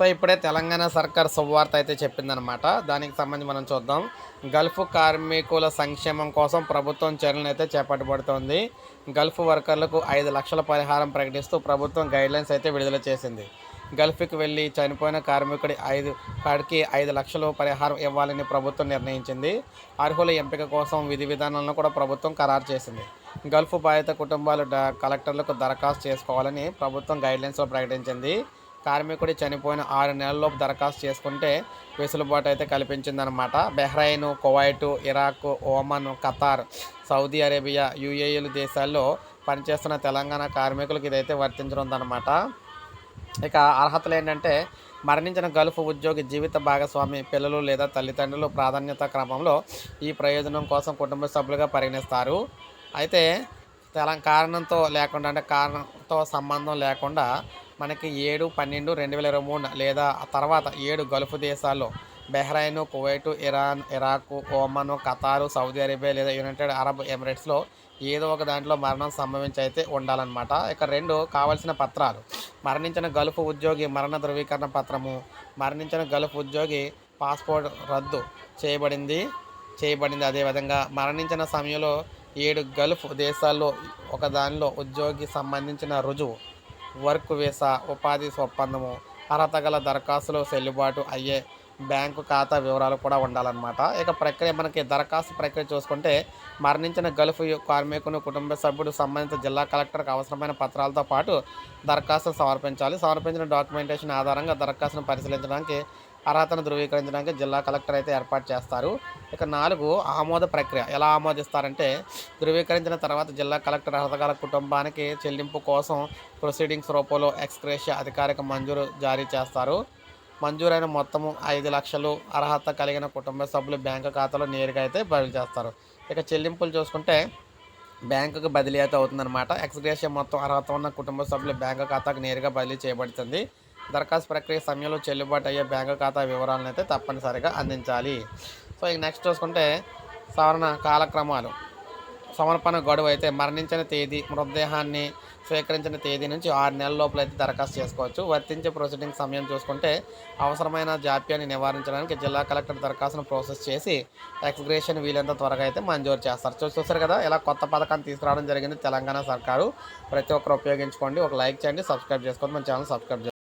So ఇప్పుడే తెలంగాణ సర్కార్ శుభవార్త అయితే చెప్పిందనమాట దానికి సంబంధించి మనం చూద్దాం. గల్ఫ్ కార్మికుల సంక్షేమం కోసం ప్రభుత్వం చర్యలను అయితే చేపట్టబడుతోంది. గల్ఫ్ వర్కర్లకు ఐదు లక్షల పరిహారం ప్రకటిస్తూ ప్రభుత్వం గైడ్లైన్స్ అయితే విడుదల చేసింది. గల్ఫ్కి వెళ్ళి చనిపోయిన కార్మికుడి ఐదు కాడికి ఐదు లక్షలు పరిహారం ఇవ్వాలని ప్రభుత్వం నిర్ణయించింది. అర్హుల ఎంపిక కోసం విధి విధానాలను కూడా ప్రభుత్వం ఖరారు చేసింది. గల్ఫ్ బాధిత కుటుంబాలు కలెక్టర్లకు దరఖాస్తు చేసుకోవాలని ప్రభుత్వం గైడ్లైన్స్లో ప్రకటించింది. కార్మికుడి చనిపోయిన ఆరు నెలల్లోపు దరఖాస్తు చేసుకుంటే వెసులుబాటు అయితే కల్పించిందనమాట Bahrain Kuwait Iraq Oman Qatar Saudi Arabia యుఏఈలు దేశాల్లో పనిచేస్తున్న తెలంగాణ కార్మికులకు ఇదైతే వర్తించనుందనమాట ఇక అర్హతలు ఏంటంటే మరణించిన గల్ఫ్ ఉద్యోగి జీవిత భాగస్వామి పిల్లలు లేదా తల్లిదండ్రులు ప్రాధాన్యత క్రమంలో ఈ ప్రయోజనం కోసం కుటుంబ సభ్యులుగా పరిగణిస్తారు. అయితే తెలంగాణ కారణంతో లేకుండా అంటే కారణంతో సంబంధం లేకుండా మనకి ఏడు పన్నెండు రెండు వేల ఇరవై మూడు లేదా తర్వాత ఏడు గల్ఫ్ దేశాల్లో Bahrain Kuwait Iran Iraq Oman Qatar Saudi Arabia లేదా యునైటెడ్ అరబ్ ఎమిరేట్స్లో ఏదో ఒక దాంట్లో మరణం సంభవించి అయితే ఉండాలన్నమాట. ఇక రెండు కావాల్సిన పత్రాలు. మరణించిన గల్ఫ్ ఉద్యోగి మరణ ధృవీకరణ పత్రము. మరణించిన గల్ఫ్ ఉద్యోగి పాస్పోర్ట్ రద్దు చేయబడింది. చేయబడింది అదేవిధంగా మరణించిన సమయంలో ఏడు గల్ఫ్ దేశాల్లో ఒక దానిలో ఉద్యోగి సంబంధించిన రుజువు వర్క్ వీసా ఉపాధి ఒప్పందము అర్హత గల దరఖాస్తులు చెల్లుబాటు అయ్యే బ్యాంకు ఖాతా వివరాలు కూడా ఉండాలన్నమాట. ఇక ప్రక్రియ మనకి దరఖాస్తు ప్రక్రియ చూసుకుంటే మరణించిన గల్ఫ్ కార్మికును కుటుంబ సభ్యుడు సంబంధిత జిల్లా కలెక్టర్కి అవసరమైన పత్రాలతో పాటు దరఖాస్తు సమర్పించాలి. సమర్పించిన డాక్యుమెంటేషన్ ఆధారంగా దరఖాస్తును పరిశీలించడానికి అర్హతను ధృవీకరించడానికి జిల్లా కలెక్టర్ అయితే ఏర్పాటు చేస్తారు. ఇక నాలుగు ఆమోద ప్రక్రియ. ఎలా ఆమోదిస్తారంటే ధృవీకరించిన తర్వాత జిల్లా కలెక్టర్ అర్హత గల కుటుంబానికి చెల్లింపు కోసం ప్రొసీడింగ్స్ రూపంలో ఎక్స్క్రేషియా అధికారిక మంజూరు జారీ చేస్తారు. మంజూరైన మొత్తము ఐదు లక్షలు అర్హత కలిగిన కుటుంబ సభ్యులు బ్యాంకు ఖాతాలో నేరుగా అయితే బదిలీ చేస్తారు. ఇక చెల్లింపులు చూసుకుంటే బ్యాంకుకు బదిలీ అయితే అవుతుందన్నమాట. ఎక్స్గ్రేషియా మొత్తం అర్హత ఉన్న కుటుంబ సభ్యులు బ్యాంకు ఖాతాకు నేరుగా బదిలీ చేయబడుతుంది. దరఖాస్తు ప్రక్రియ సమయంలో చెల్లుబాటు అయ్యే బ్యాంకు ఖాతా వివరాలను అయితే తప్పనిసరిగా అందించాలి. సో ఇక నెక్స్ట్ చూసుకుంటే సవరణ కాలక్రమాలు. సమర్పణ గడువు అయితే మరణించిన తేదీ మృతదేహాన్ని స్వీకరించిన తేదీ నుంచి ఆరు నెలల లోపల అయితే దరఖాస్తు చేసుకోవచ్చు. వర్తించే ప్రొసీడింగ్ సమయం చూసుకుంటే అవసరమైన జాప్యాన్ని నివారించడానికి జిల్లా కలెక్టర్ దరఖాస్తును ప్రాసెస్ చేసి ఎక్స్గ్రేషన్ వీలంత త్వరగా అయితే మంజూరు చేస్తారు. చూసారు చూస్తారు కదా ఇలా కొత్త పథకాన్ని తీసుకురావడం జరిగింది తెలంగాణ సర్కారు. ప్రతి ఒక్కరు ఉపయోగించుకోండి. ఒక లైక్ చేయండి సబ్స్క్రైబ్ చేసుకోండి. మన ఛానల్ సబ్స్క్రైబ్